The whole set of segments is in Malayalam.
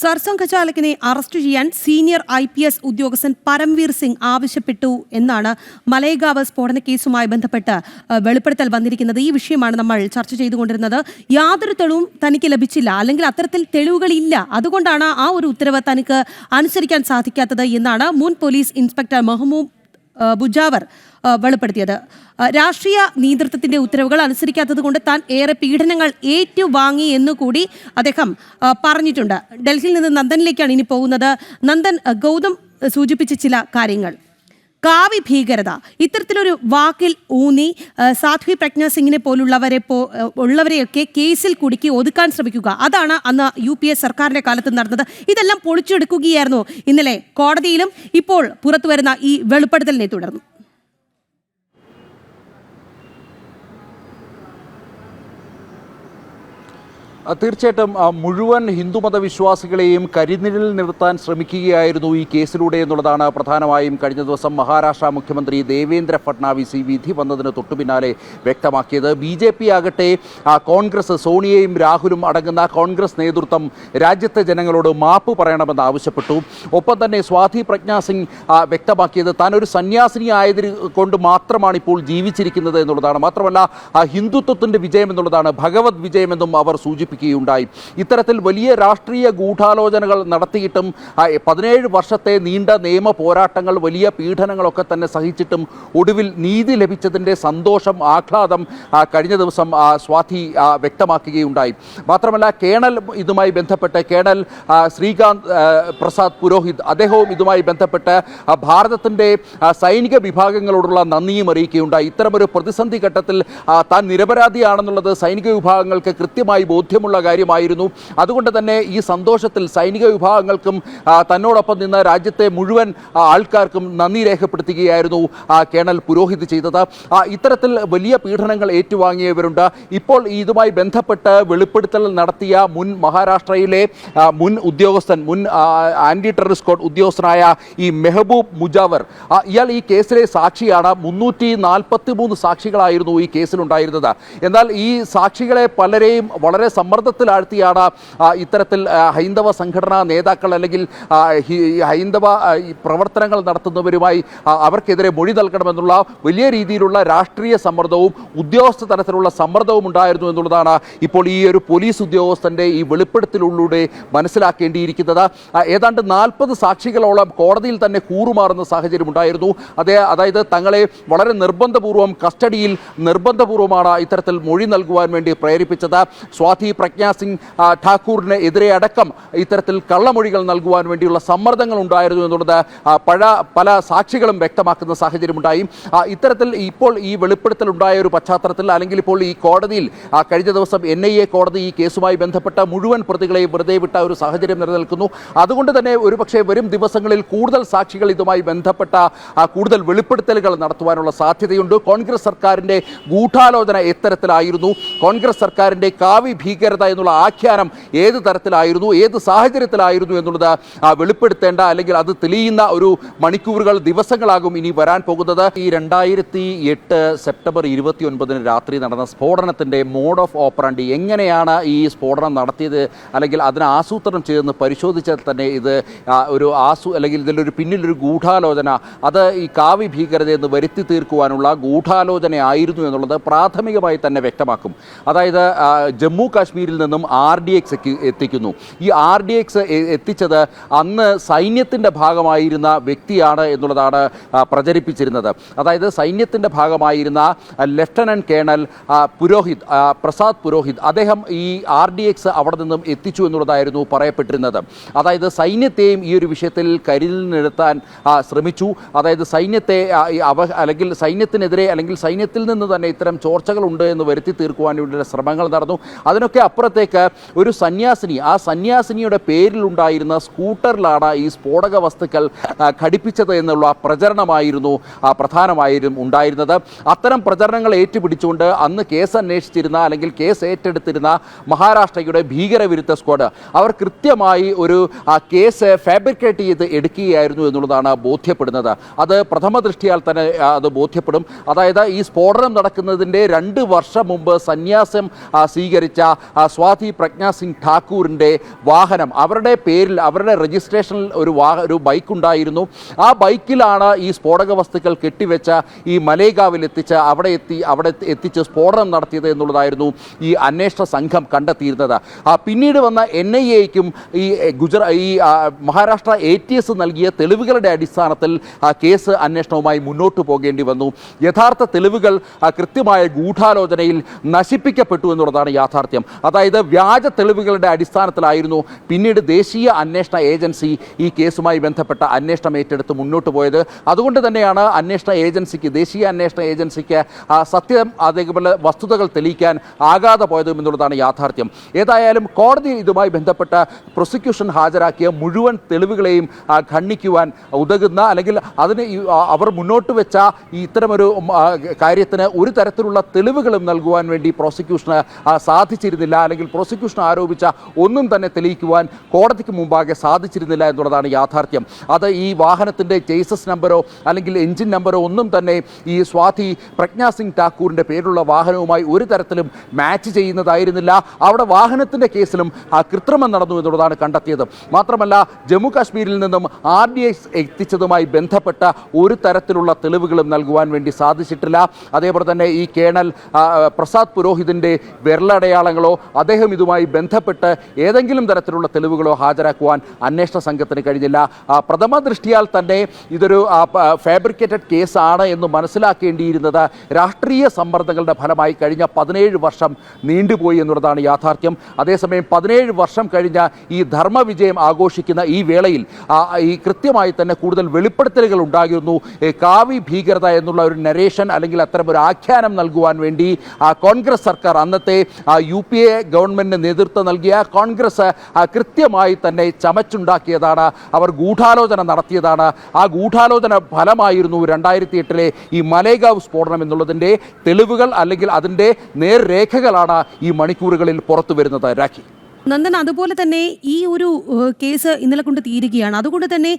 സർസംഘചാലകിനെ അറസ്റ്റ് ചെയ്യാൻ സീനിയർ ഐ പി എസ് ഉദ്യോഗസ്ഥൻ പരംവീർ സിംഗ് ആവശ്യപ്പെട്ടു എന്നാണ് മലയഗാവ് സ്ഫോടന കേസുമായി ബന്ധപ്പെട്ട് വെളിപ്പെടുത്തൽ വന്നിരിക്കുന്നത്. ഈ വിഷയമാണ് നമ്മൾ ചർച്ച ചെയ്തുകൊണ്ടിരുന്നത്. യാതൊരു തെളിവും തനിക്ക് ലഭിച്ചില്ല അല്ലെങ്കിൽ അത്തരത്തിൽ തെളിവുകളില്ല. അതുകൊണ്ടാണ് ആ ഒരു ഉത്തരവ് തനിക്ക് അനുസരിക്കാൻ സാധിക്കാത്തത് എന്നാണ് മുൻ പോലീസ് ഇൻസ്പെക്ടർ മെഹ്മൂബ് ഏഹ്, ബുജാവർ വെളിപ്പെടുത്തിയത്. രാഷ്ട്രീയ നേതൃത്വത്തിന്റെ ഉത്തരവുകൾ അനുസരിക്കാത്തത് കൊണ്ട് താൻ ഏറെ പീഡനങ്ങൾ ഏറ്റുവാങ്ങി എന്നുകൂടി അദ്ദേഹം പറഞ്ഞിട്ടുണ്ട്. ഡൽഹിയിൽ നിന്ന് നന്ദനിലേക്കാണ് ഇനി പോകുന്നത്. നന്ദൻ ഗൗതം സൂചിപ്പിച്ച ചില കാര്യങ്ങൾ. കാവി ഭീകരത. ഇത്തരത്തിലൊരു വാക്കിൽ ഊന്നി സാധ്വി പ്രജ്ഞ സിംഗിനെ പോലുള്ളവരെ പോ ഉള്ളവരെയൊക്കെ കേസിൽ കുടുക്കി ഒതുക്കാൻ ശ്രമിക്കുക. അതാണ് അന്ന് യു പി എ സർക്കാരിന്റെ കാലത്ത് നടന്നത്. ഇതെല്ലാം പൊളിച്ചെടുക്കുകയായിരുന്നു. ഇന്നലെ കോടതിയിലും ഇപ്പോൾ പുറത്തു വരുന്ന ഈ വെളിപ്പെടുത്തലിനെ തുടർന്നു. തീർച്ചയായിട്ടും മുഴുവൻ ഹിന്ദുമത വിശ്വാസികളെയും കരിനിഴലിൽ നിർത്താൻ ശ്രമിക്കുകയായിരുന്നു ഈ കേസിലൂടെ എന്നുള്ളതാണ് പ്രധാനമായും കഴിഞ്ഞ ദിവസം മഹാരാഷ്ട്ര മുഖ്യമന്ത്രി ദേവേന്ദ്ര ഫട്നാവിസ് ഈ വിധി വന്നതിന് തൊട്ടുപിന്നാലെ വ്യക്തമാക്കിയത്. ബി ജെ പി ആകട്ടെ കോൺഗ്രസ് സോണിയയും രാഹുലും അടങ്ങുന്ന കോൺഗ്രസ് നേതൃത്വം രാജ്യത്തെ ജനങ്ങളോട് മാപ്പ് പറയണമെന്ന് ആവശ്യപ്പെട്ടു. ഒപ്പം തന്നെ സ്വാധി പ്രജ്ഞാ സിംഗ് വ്യക്തമാക്കിയത് താൻ ഒരു സന്യാസിനി ആയതിന് കൊണ്ട് മാത്രമാണ് ഇപ്പോൾ ജീവിച്ചിരിക്കുന്നത് എന്നുള്ളതാണ്. മാത്രമല്ല ആ, ഹിന്ദുത്വത്തിന്റെ വിജയം എന്നുള്ളതാണ് ഭഗവത് വിജയമെന്നും അവർ സൂചിപ്പിക്കുകയുണ്ടായി ഇത്തരത്തിൽ വലിയ രാഷ്ട്രീയ ഗൂഢാലോചനകൾ നടത്തിയിട്ടും പതിനേഴ് വർഷത്തെ നീണ്ട നിയമ പോരാട്ടങ്ങൾ വലിയ പീഡനങ്ങളൊക്കെ തന്നെ സഹിച്ചിട്ടും ഒടുവിൽ നീതി ലഭിച്ചതിന്റെ സന്തോഷം ആഹ്ലാദം കഴിഞ്ഞ ദിവസം സ്വാതി വ്യക്തമാക്കുകയുണ്ടായി. മാത്രമല്ല കേണൽ ഇതുമായി ബന്ധപ്പെട്ട് കേണൽ ശ്രീകാന്ത് പ്രസാദ് പുരോഹിത് അദ്ദേഹവും ഇതുമായി ബന്ധപ്പെട്ട് ഭാരതത്തിന്റെ സൈനിക വിഭാഗങ്ങളോടുള്ള നന്ദിയും അറിയിക്കുകയുണ്ടായി. ഇത്തരമൊരു പ്രതിസന്ധി ഘട്ടത്തിൽ താൻ നിരപരാധിയാണെന്നുള്ളത് സൈനിക വിഭാഗങ്ങൾക്ക് കൃത്യമായി ബോധ്യമുള്ള കാര്യമായിരുന്നു. അതുകൊണ്ട് തന്നെ ഈ സന്തോഷത്തിൽ സൈനിക വിഭാഗങ്ങൾക്കും തന്നോടൊപ്പം നിന്ന് രാജ്യത്തെ മുഴുവൻ ആൾക്കാർക്കും നന്ദി രേഖപ്പെടുത്തുകയായിരുന്നു കേണൽ പുരോഹിത് ചെയ്തത്. ഇത്തരത്തിൽ വലിയ പീഡനങ്ങൾ ഏറ്റുവാങ്ങിയവരുണ്ട്. ഇപ്പോൾ ഇതുമായി ബന്ധപ്പെട്ട് വെളിപ്പെടുത്തൽ നടത്തിയ മുൻ മഹാരാഷ്ട്രയിലെ മുൻ ഉദ്യോഗസ്ഥൻ മുൻ ആന്റി ടെററിസ്റ്റ് സ്ക്വാഡ് ഉദ്യോഗസ്ഥനായ ഈ മെഹബൂബ് മുജാവർ ഇയാൾ ഈ കേസിലെ സാക്ഷിയാണ്. മുന്നൂറ്റി നാൽപ്പത്തി മൂന്ന് സാക്ഷികളായിരുന്നു ഈ കേസിലുണ്ടായിരുന്നത്. എന്നാൽ ഈ സാക്ഷികളെ പലരെയും വളരെ സമ്മർദ്ദത്തിലാഴ്ത്തിയാണ് ഇത്തരത്തിൽ ഹൈന്ദവ സംഘടനാ നേതാക്കൾ അല്ലെങ്കിൽ ഹൈന്ദവ പ്രവർത്തനങ്ങൾ നടത്തുന്നവരുമായി അവർക്കെതിരെ മൊഴി നൽകണമെന്നുള്ള വലിയ രീതിയിലുള്ള രാഷ്ട്രീയ സമ്മർദ്ദവും ഉദ്യോഗസ്ഥ തലത്തിലുള്ള സമ്മർദ്ദവും ഉണ്ടായിരുന്നു എന്നുള്ളതാണ് ഇപ്പോൾ ഈ ഒരു പോലീസ് ഉദ്യോഗസ്ഥന്റെ ഈ വെളിപ്പെടുത്തലിലൂടെ മനസ്സിലാക്കേണ്ടിയിരിക്കുന്നത്. ഏതാണ്ട് നാൽപ്പത് സാക്ഷികളോളം കോടതിയിൽ തന്നെ കൂറുമാറുന്ന സാഹചര്യം ഉണ്ടായിരുന്നു. അതേ അതായത് തങ്ങളെ വളരെ നിർബന്ധപൂർവം കസ്റ്റഡിയിൽ നിർബന്ധപൂർവമാണ് ഇത്തരത്തിൽ മൊഴി നൽകുവാൻ വേണ്ടി പ്രേരിപ്പിച്ചത്. സ്വാതി പ്രജ്ഞാ സിംഗ് ഠാക്കൂറിന് എതിരെ അടക്കം ഇത്തരത്തിൽ കള്ളമൊഴികൾ നൽകുവാൻ വേണ്ടിയുള്ള സമ്മർദ്ദങ്ങൾ ഉണ്ടായിരുന്നു എന്നുള്ളത് പഴ പല സാക്ഷികളും വ്യക്തമാക്കുന്ന സാഹചര്യമുണ്ടായി. ഇത്തരത്തിൽ ഇപ്പോൾ ഈ വെളിപ്പെടുത്തൽ ഉണ്ടായ ഒരു പശ്ചാത്തലത്തിൽ അല്ലെങ്കിൽ ഇപ്പോൾ ഈ കോടതിയിൽ കഴിഞ്ഞ ദിവസം എൻ ഐ എ കോടതി ഈ കേസുമായി ബന്ധപ്പെട്ട മുഴുവൻ പ്രതികളെയും വെറുതെ വിട്ട ഒരു സാഹചര്യം നിലനിൽക്കുന്നു. അതുകൊണ്ട് തന്നെ ഒരുപക്ഷെ വരും ദിവസങ്ങളിൽ കൂടുതൽ സാക്ഷികൾ ഇതുമായി ബന്ധപ്പെട്ട കൂടുതൽ വെളിപ്പെടുത്തലുകൾ നടത്തുവാനുള്ള സാധ്യതയുണ്ട്. കോൺഗ്രസ് സർക്കാരിന്റെ ഗൂഢാലോചന എത്തരത്തിലായിരുന്നു. കോൺഗ്രസ് സർക്കാരിന്റെ കാവി ഭീകരത എന്നുള്ള ആഖ്യാനം ഏത് തരത്തിലായിരുന്നു ഏത് സാഹചര്യത്തിലായിരുന്നു എന്നുള്ളത് വെളിപ്പെടുത്തേണ്ട അല്ലെങ്കിൽ അത് തെളിയുന്ന ഒരു മണിക്കൂറുകൾ ദിവസങ്ങളാകും ഇനി വരാൻ പോകുന്നത്. ഈ രണ്ടായിരത്തി എട്ട് സെപ്റ്റംബർ ഇരുപത്തി ഒൻപതിന് രാത്രി നടന്ന സ്ഫോടനത്തിന്റെ മോഡ് ഓഫ് ഓപ്പറാണ്ടി എങ്ങനെയാണ് ഈ സ്ഫോടനം നടത്തിയത് അല്ലെങ്കിൽ അതിനെ ആസൂത്രണം ചെയ്തെന്ന് പരിശോധിച്ചാൽ തന്നെ ഇത് ഒരു ആസൂ അല്ലെങ്കിൽ ഇതിലൊരു പിന്നിലൊരു ഗൂഢാലോചന അത് ഈ കാവ്യ ഭീകരത എന്ന് വരുത്തി തീർക്കുവാനുള്ള ഗൂഢാലോചനയായിരുന്നു എന്നുള്ളത് പ്രാഥമികമായി തന്നെ വ്യക്തമാക്കും. അതായത് ജമ്മു ജമ്മു കാശ്മീരിൽ നിന്നും ആർ ഡി എക്സ് എത്തിക്കുന്നു. ഈ ആർ ഡി എക്സ് എത്തിച്ചത് അന്ന് സൈന്യത്തിന്റെ ഭാഗമായിരുന്ന വ്യക്തിയാണ് എന്നുള്ളതാണ് പ്രചരിപ്പിച്ചിരുന്നത്. അതായത് സൈന്യത്തിന്റെ ഭാഗമായിരുന്ന ആ, കേണൽ പുരോഹിത് പ്രസാദ് പുരോഹിത്. അദ്ദേഹം ഈ ആർ ഡി എക്സ് അവിടെ നിന്നും എത്തിച്ചു എന്നുള്ളതായിരുന്നു പറയപ്പെട്ടിരുന്നത്. അതായത് സൈന്യത്തെയും ഈ ഒരു വിഷയത്തിൽ കരുതിൽ നിർത്താൻ ശ്രമിച്ചു. അതായത് സൈന്യത്തെ അവ അല്ലെങ്കിൽ സൈന്യത്തിനെതിരെ അല്ലെങ്കിൽ സൈന്യത്തിൽ നിന്ന് തന്നെ ഇത്തരം ചോർച്ചകളുണ്ട് എന്ന് വരുത്തി തീർക്കുവാൻ വേണ്ടിയുള്ള ശ്രമങ്ങൾ നടന്നു. അതിനൊക്കെ അപ്പുറത്തേക്ക് ഒരു സന്യാസിനി ആ സന്യാസിനിയുടെ പേരിലുണ്ടായിരുന്ന സ്കൂട്ടറിലാണ് ഈ സ്ഫോടക വസ്തുക്കൾ ഘടിപ്പിച്ചത് എന്നുള്ള പ്രചരണമായിരുന്നു പ്രധാനമായും ഉണ്ടായിരുന്നത്. അത്തരം പ്രചരണങ്ങൾ ഏറ്റുപിടിച്ചുകൊണ്ട് അന്ന് കേസ് അന്വേഷിച്ചിരുന്ന അല്ലെങ്കിൽ കേസ് ഏറ്റെടുത്തിരുന്ന മഹാരാഷ്ട്രയുടെ ഭീകരവിരുദ്ധ സ്ക്വാഡ് അവർ കൃത്യമായി ഒരു കേസ് ഫാബ്രിക്കേറ്റ് ചെയ്ത് എടുക്കുകയായിരുന്നു എന്നുള്ളതാണ് ബോധ്യപ്പെടുന്നത്. അത് പ്രഥമ ദൃഷ്ടിയാൽ തന്നെ അത് ബോധ്യപ്പെടും. അതായത് ഈ സ്ഫോടനം നടക്കുന്നതിന്റെ രണ്ട് വർഷം മുമ്പ് സന്യാസം സ്വീകരിച്ച സ്വാതി പ്രജ്ഞാ സിംഗ് ഠാക്കൂറിന്റെ വാഹനം അവരുടെ പേരിൽ അവരുടെ രജിസ്ട്രേഷനിൽ ഒരു വാഹ ഒരു ബൈക്ക് ഉണ്ടായിരുന്നു. ആ ബൈക്കിലാണ് ഈ സ്ഫോടക വസ്തുക്കൾ കെട്ടിവെച്ച ഈ മലേഗാവിൽ എത്തിച്ച് അവിടെ എത്തി അവിടെ എത്തിച്ച് സ്ഫോടനം നടത്തിയത് എന്നുള്ളതായിരുന്നു ഈ അന്വേഷണ സംഘം കണ്ടെത്തിയിരുന്നത്. ആ പിന്നീട് വന്ന എൻ ഐ എക്കും ഈ ഗുജറാ ഈ മഹാരാഷ്ട്ര എ ടി എസ് നൽകിയ തെളിവുകളുടെ അടിസ്ഥാനത്തിൽ ആ കേസ് അന്വേഷണവുമായി മുന്നോട്ട് പോകേണ്ടി വന്നു. യഥാർത്ഥ തെളിവുകൾ ആ, കൃത്യമായ ഗൂഢാലോചനയിൽ നശിപ്പിക്കപ്പെട്ടു എന്നുള്ളതാണ് യാഥാർത്ഥ്യം. അതായത് വ്യാജ തെളിവുകളുടെ അടിസ്ഥാനത്തിലായിരുന്നു പിന്നീട് ദേശീയ അന്വേഷണ ഏജൻസി ഈ കേസുമായി ബന്ധപ്പെട്ട അന്വേഷണം ഏറ്റെടുത്ത് മുന്നോട്ട് പോയത്. അതുകൊണ്ട് തന്നെയാണ് അന്വേഷണ ഏജൻസിക്ക് ദേശീയ അന്വേഷണ ഏജൻസിക്ക് സത്യം അതേപോലെ വസ്തുതകൾ തെളിയിക്കാൻ ആകാതെ പോയതും എന്നുള്ളതാണ് യാഥാർത്ഥ്യം. ഏതായാലും കോടതി ഇതുമായി ബന്ധപ്പെട്ട പ്രോസിക്യൂഷൻ ഹാജരാക്കിയ മുഴുവൻ തെളിവുകളെയും ഖണ്ഡിക്കുവാൻ ഉതകുന്ന അല്ലെങ്കിൽ അതിന് അവർ മുന്നോട്ട് വെച്ച ഇത്തരമൊരു കാര്യത്തിന് ഒരു തരത്തിലുള്ള തെളിവുകളും നൽകുവാൻ വേണ്ടി പ്രോസിക്യൂഷന് ആ, അല്ലെങ്കിൽ പ്രോസിക്യൂഷൻ ആരോപിച്ച ഒന്നും തന്നെ തെളിയിക്കുവാൻ കോടതിക്ക് മുമ്പാകെ സാധിച്ചിരുന്നില്ല എന്നുള്ളതാണ് യാഥാർത്ഥ്യം. അത് ഈ വാഹനത്തിന്റെ ചേസസ് നമ്പറോ അല്ലെങ്കിൽ എഞ്ചിൻ നമ്പറോ ഒന്നും തന്നെ ഈ സ്വാതി പ്രജ്ഞാ സിംഗ് ഠാക്കൂറിന്റെ പേരുള്ള വാഹനവുമായി ഒരു തരത്തിലും മാച്ച് ചെയ്യുന്നതായിരുന്നില്ല. അവിടെ വാഹനത്തിന്റെ കേസിലും ആ കൃത്രിമം നടന്നു എന്നുള്ളതാണ് കണ്ടെത്തിയത്. മാത്രമല്ല ജമ്മു കാശ്മീരിൽ നിന്നും ആർ ഡി എക്സ് എത്തിച്ചതുമായി ബന്ധപ്പെട്ട ഒരു തരത്തിലുള്ള തെളിവുകളും നൽകുവാൻ വേണ്ടി സാധിച്ചിട്ടില്ല. അതേപോലെ തന്നെ ഈ കേണൽ പ്രസാദ് പുരോഹിതിന്റെ വിരലടയാളങ്ങളോ അദ്ദേഹം ഇതുമായി ബന്ധപ്പെട്ട് ഏതെങ്കിലും തരത്തിലുള്ള തെളിവുകളോ ഹാജരാക്കുവാൻ അന്വേഷണ സംഘത്തിന് കഴിഞ്ഞില്ല. പ്രഥമ ദൃഷ്ടിയാൽ തന്നെ ഇതൊരു ഫാബ്രിക്കേറ്റഡ് കേസാണ് എന്ന് മനസ്സിലാക്കേണ്ടിയിരുന്നത്. രാഷ്ട്രീയ സമ്മർദ്ദങ്ങളുടെ ഫലമായി കഴിഞ്ഞ പതിനേഴ് വർഷം നീണ്ടുപോയി എന്നുള്ളതാണ് യാഥാർത്ഥ്യം. അതേസമയം പതിനേഴ് വർഷം കഴിഞ്ഞ ഈ ധർമ്മവിജയം ആഘോഷിക്കുന്ന ഈ വേളയിൽ ഈ കൃത്യമായി തന്നെ കൂടുതൽ വെളിപ്പെടുത്തലുകൾ ഉണ്ടായിരുന്നു കാവി ഭീകരത എന്നുള്ള ഒരു നരേഷൻ അല്ലെങ്കിൽ അത്തരം ഒരു ആഖ്യാനം നൽകുവാൻ വേണ്ടി കോൺഗ്രസ് സർക്കാർ അന്നത്തെ യു പി എ ഗവൺമെന്റിന് നേതൃത്വം നൽകിയ കോൺഗ്രസ് കൃത്യമായി തന്നെ ചമച്ചുണ്ടാക്കിയതാണ്. അവർ ഗൂഢാലോചന നടത്തിയതാണ്. ആ ഗൂഢാലോചന ഫലമായിരുന്നു രണ്ടായിരത്തി എട്ടിലെ ഈ മലേഗാവ് സ്ഫോടനം എന്നുള്ളതിന്റെ തെളിവുകൾ അല്ലെങ്കിൽ അതിന്റെ നേർരേഖകളാണ് ഈ മണിക്കൂറുകളിൽ പുറത്തു വരുന്നത് രാഖി. നന്ദൻ അതുപോലെ തന്നെ ഈ ഒരു കേസ് ഇന്നലെ കൊണ്ട് തീരുകയാണ്. അതുകൊണ്ട് തന്നെ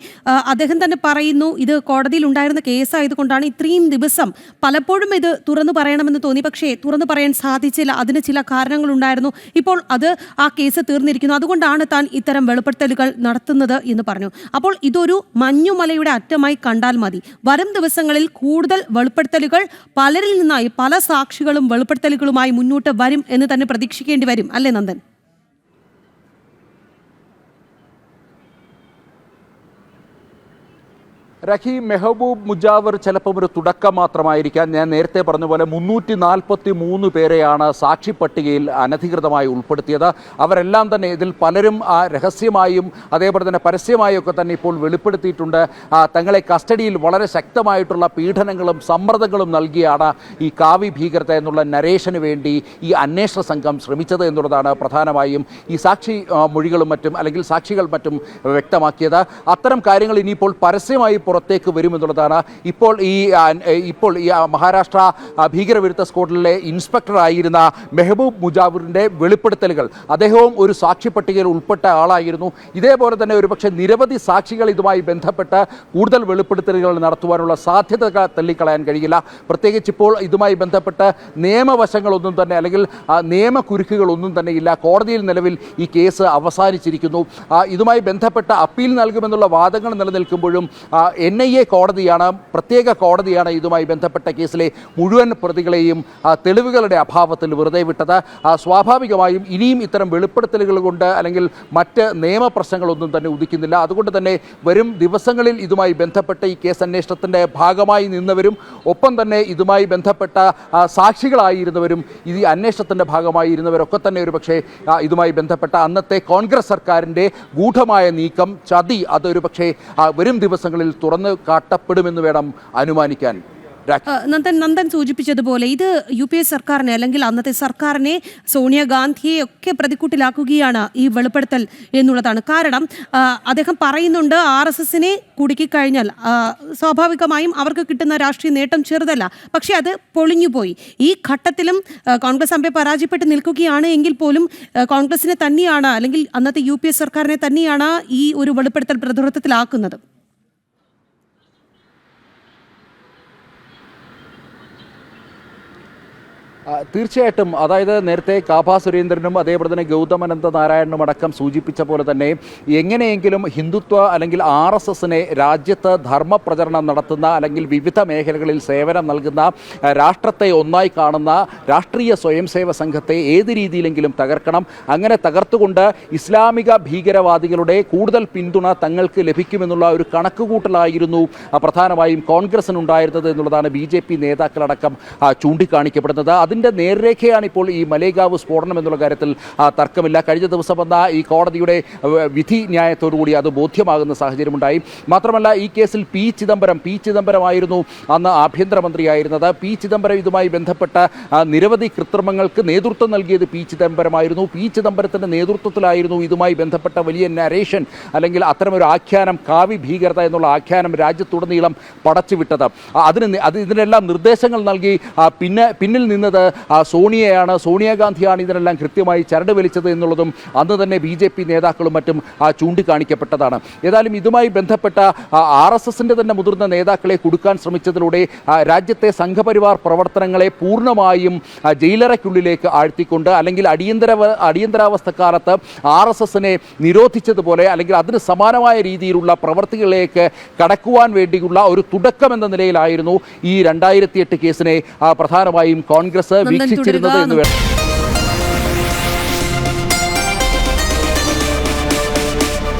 അദ്ദേഹം തന്നെ പറയുന്നു ഇത് കോടതിയിൽ ഉണ്ടായിരുന്ന കേസായതുകൊണ്ടാണ് ഇത്രയും ദിവസം പലപ്പോഴും ഇത് തുറന്നു പറയണമെന്ന് തോന്നി. പക്ഷേ തുറന്നു പറയാൻ സാധിച്ചില്ല. അതിന് ചില കാരണങ്ങളുണ്ടായിരുന്നു. ഇപ്പോൾ അത് ആ കേസ് തീർന്നിരിക്കുന്നു. അതുകൊണ്ടാണ് താൻ ഇത്തരം വെളിപ്പെടുത്തലുകൾ നടത്തുന്നത് എന്ന് പറഞ്ഞു. അപ്പോൾ ഇതൊരു മഞ്ഞുമലയുടെ അറ്റമായി കണ്ടാൽ മതി. വരും ദിവസങ്ങളിൽ കൂടുതൽ വെളിപ്പെടുത്തലുകൾ പലരിൽ നിന്നായി പല സാക്ഷികളും വെളിപ്പെടുത്തലുകളുമായി മുന്നോട്ട് വരും എന്ന് തന്നെ പ്രതീക്ഷിക്കേണ്ടി വരും. അല്ലേ നന്ദൻ? റഹി മെഹബൂബ് മുജാവർ ചിലപ്പം ഒരു തുടക്കം മാത്രമായിരിക്കാം. ഞാൻ നേരത്തെ പറഞ്ഞ പോലെ മുന്നൂറ്റി നാൽപ്പത്തി മൂന്ന് പേരെയാണ് സാക്ഷി പട്ടികയിൽ അനധികൃതമായി ഉൾപ്പെടുത്തിയത്. അവരെല്ലാം തന്നെ ഇതിൽ പലരും ആ, രഹസ്യമായും അതേപോലെ തന്നെ പരസ്യമായും ഒക്കെ തന്നെ ഇപ്പോൾ വെളിപ്പെടുത്തിയിട്ടുണ്ട്. തങ്ങളെ കസ്റ്റഡിയിൽ വളരെ ശക്തമായിട്ടുള്ള പീഡനങ്ങളും സമ്മർദ്ദങ്ങളും നൽകിയാണ് ഈ കാവി ഭീകരത എന്നുള്ള നരേഷന് വേണ്ടി ഈ അന്വേഷണ സംഘം ശ്രമിച്ചത് എന്നുള്ളതാണ് പ്രധാനമായും ഈ സാക്ഷി മൊഴികളും മറ്റും അല്ലെങ്കിൽ സാക്ഷികൾ മറ്റും വ്യക്തമാക്കിയത്. അത്തരം കാര്യങ്ങൾ ഇനിയിപ്പോൾ പരസ്യമായി പുറത്തേക്ക് വരുമെന്നുള്ളതാണ്. ഇപ്പോൾ ഈ ഇപ്പോൾ ഈ മഹാരാഷ്ട്ര ഭീകരവിരുദ്ധ സ്ക്വാഡിലെ ഇൻസ്പെക്ടർ ആയിരുന്ന മെഹബൂബ് മുജാബിറിന്റെ വെളിപ്പെടുത്തലുകൾ. അദ്ദേഹവും ഒരു സാക്ഷി പട്ടികയിൽ ഉൾപ്പെട്ട ആളായിരുന്നു. ഇതേപോലെ തന്നെ ഒരുപക്ഷെ നിരവധി സാക്ഷികൾ ഇതുമായി ബന്ധപ്പെട്ട് കൂടുതൽ വെളിപ്പെടുത്തലുകൾ നടത്തുവാനുള്ള സാധ്യത തള്ളിക്കളയാൻ കഴിയില്ല. പ്രത്യേകിച്ച് ഇപ്പോൾ ഇതുമായി ബന്ധപ്പെട്ട് നിയമവശങ്ങളൊന്നും തന്നെ അല്ലെങ്കിൽ നിയമക്കുരുക്കുകളൊന്നും തന്നെ ഇല്ല. കോടതിയിൽ നിലവിൽ ഈ കേസ് അവസാനിച്ചിരിക്കുന്നു. ഇതുമായി ബന്ധപ്പെട്ട അപ്പീൽ നൽകുമെന്നുള്ള വാദങ്ങൾ നിലനിൽക്കുമ്പോഴും എൻ ഐ എ കോടതിയാണ് പ്രത്യേക കോടതിയാണ് ഇതുമായി ബന്ധപ്പെട്ട കേസിലെ മുഴുവൻ പ്രതികളെയും തെളിവുകളുടെ അഭാവത്തിൽ വെറുതെ വിട്ടത്. സ്വാഭാവികമായും ഇനിയും ഇത്തരം വെളിപ്പെടുത്തലുകൾ കൊണ്ട് അല്ലെങ്കിൽ മറ്റ് നിയമപ്രശ്നങ്ങളൊന്നും തന്നെ ഉദിക്കുന്നില്ല. അതുകൊണ്ട് തന്നെ വരും ദിവസങ്ങളിൽ ഇതുമായി ബന്ധപ്പെട്ട ഈ കേസ് അന്വേഷണത്തിന്റെ ഭാഗമായി നിന്നവരും ഒപ്പം തന്നെ ഇതുമായി ബന്ധപ്പെട്ട സാക്ഷികളായിരുന്നവരും ഈ അന്വേഷണത്തിന്റെ ഭാഗമായി ഇരുന്നവരൊക്കെ തന്നെ ഒരു പക്ഷേ ഇതുമായി ബന്ധപ്പെട്ട അന്നത്തെ കോൺഗ്രസ് സർക്കാരിന്റെ ഗൂഢമായ നീക്കം ചതി. അതൊരു പക്ഷേ വരും ദിവസങ്ങളിൽ തുറന്നു കാട്ടപ്പെടുമെന്ന് വേണം അനുമാനിക്കാൻ. നന്ദൻ നന്ദൻ സൂചിപ്പിച്ചതുപോലെ ഇത് യു പി എ സർക്കാരിനെ അല്ലെങ്കിൽ അന്നത്തെ സർക്കാരിനെ സോണിയാഗാന്ധിയെ ഒക്കെ പ്രതിക്കൂട്ടിലാക്കുകയാണ് ഈ വെളിപ്പെടുത്തൽ എന്നുള്ളതാണ്. കാരണം അദ്ദേഹം പറയുന്നുണ്ട് ആർ എസ് എസിനെ കുടുക്കിക്കഴിഞ്ഞാൽ സ്വാഭാവികമായും അവർക്ക് കിട്ടുന്ന രാഷ്ട്രീയ നേട്ടം ചെറുതല്ല. പക്ഷേ അത് പൊളിഞ്ഞുപോയി. ഈ ഘട്ടത്തിലും കോൺഗ്രസ് അമ്പെ പരാജയപ്പെട്ട് നിൽക്കുകയാണ് എങ്കിൽ പോലും കോൺഗ്രസിനെ തന്നെയാണ് അല്ലെങ്കിൽ അന്നത്തെ യു സർക്കാരിനെ തന്നെയാണ് ഈ ഒരു വെളിപ്പെടുത്തൽ പ്രതിരോധത്തിലാക്കുന്നത്. തീർച്ചയായിട്ടും. അതായത് നേരത്തെ കാഭാ സുരേന്ദ്രനും അതേപോലെ തന്നെ ഗൗതമനന്ദ നാരായണനും അടക്കം സൂചിപ്പിച്ച പോലെ തന്നെ എങ്ങനെയെങ്കിലും ഹിന്ദുത്വ അല്ലെങ്കിൽ ആർ എസ് എസിനെ രാജ്യത്ത് ധർമ്മപ്രചരണം നടത്തുന്ന അല്ലെങ്കിൽ വിവിധ മേഖലകളിൽ സേവനം നൽകുന്ന രാഷ്ട്രത്തെ ഒന്നായി കാണുന്ന രാഷ്ട്രീയ സ്വയംസേവ സംഘത്തെ ഏത് രീതിയിലെങ്കിലും തകർക്കണം. അങ്ങനെ തകർത്തുകൊണ്ട് ഇസ്ലാമിക ഭീകരവാദികളുടെ കൂടുതൽ പിന്തുണ തങ്ങൾക്ക് ലഭിക്കുമെന്നുള്ള ഒരു കണക്കുകൂട്ടലായിരുന്നു പ്രധാനമായും കോൺഗ്രസിനുണ്ടായിരുന്നത് എന്നുള്ളതാണ് ബി ജെ പി നേതാക്കളടക്കം ചൂണ്ടിക്കാണിക്കപ്പെടുന്നത്. ചൂണ്ടിക്കാണിക്കപ്പെടുന്നത് അതിന്റെ നേർരേഖയാണ് ഇപ്പോൾ ഈ മലേഗാവ് സ്ഫോടനം എന്നുള്ള കാര്യത്തിൽ തർക്കമില്ല. കഴിഞ്ഞ ദിവസം വന്ന ഈ കോടതിയുടെ വിധി ന്യായത്തോടുകൂടി അത് ബോധ്യമാകുന്ന സാഹചര്യമുണ്ടായി. മാത്രമല്ല ഈ കേസിൽ പി. ചിദംബരം പി. ചിദംബരമായിരുന്നു അന്ന് ആഭ്യന്തരമന്ത്രിയായിരുന്നത്. പി. ചിദംബരം ഇതുമായി ബന്ധപ്പെട്ട നിരവധി കൃത്രിമങ്ങൾക്ക് നേതൃത്വം നൽകിയത് പി. ചിദംബരമായിരുന്നു. പി. ചിദംബരത്തിന്റെ നേതൃത്വത്തിലായിരുന്നു ഇതുമായി ബന്ധപ്പെട്ട വലിയ നരേഷൻ അല്ലെങ്കിൽ അത്തരമൊരു ആഖ്യാനം കാവി ഭീകരത എന്നുള്ള ആഖ്യാനം രാജ്യത്തുടനീളം പടച്ചുവിട്ടത്. അതിന് അത് ഇതിനെല്ലാം നിർദ്ദേശങ്ങൾ നൽകി പിന്നെ പിന്നിൽ നിന്നത് സോണിയയാണ് സോണിയാഗാന്ധിയാണ് ഇതിനെല്ലാം കൃത്യമായി ചരട് വലിച്ചത് എന്നുള്ളതും അന്ന് തന്നെ ബി ജെ പി നേതാക്കളും മറ്റും ചൂണ്ടിക്കാണിക്കപ്പെട്ടതാണ്. ഏതായാലും ഇതുമായി ബന്ധപ്പെട്ട ആർ എസ് എസിന്റെ തന്നെ മുതിർന്ന നേതാക്കളെ കൊടുക്കാൻ ശ്രമിച്ചതിലൂടെ രാജ്യത്തെ സംഘപരിവാർ പ്രവർത്തനങ്ങളെ പൂർണമായും ജയിലറയ്ക്കുള്ളിലേക്ക് ആഴ്ത്തിക്കൊണ്ട് അല്ലെങ്കിൽ അടിയന്തര അടിയന്തരാവസ്ഥ കാലത്ത് ആർ എസ് എസിനെ നിരോധിച്ചതുപോലെ അല്ലെങ്കിൽ അതിന് സമാനമായ രീതിയിലുള്ള പ്രവർത്തികളിലേക്ക് കടക്കുവാൻ വേണ്ടിയുള്ള ഒരു തുടക്കം എന്ന നിലയിലായിരുന്നു ഈ രണ്ടായിരത്തി എട്ട് കേസിനെ പ്രധാനമായും കോൺഗ്രസ് വീക്ഷിച്ചിരുന്നത്. എന്ന് വേണം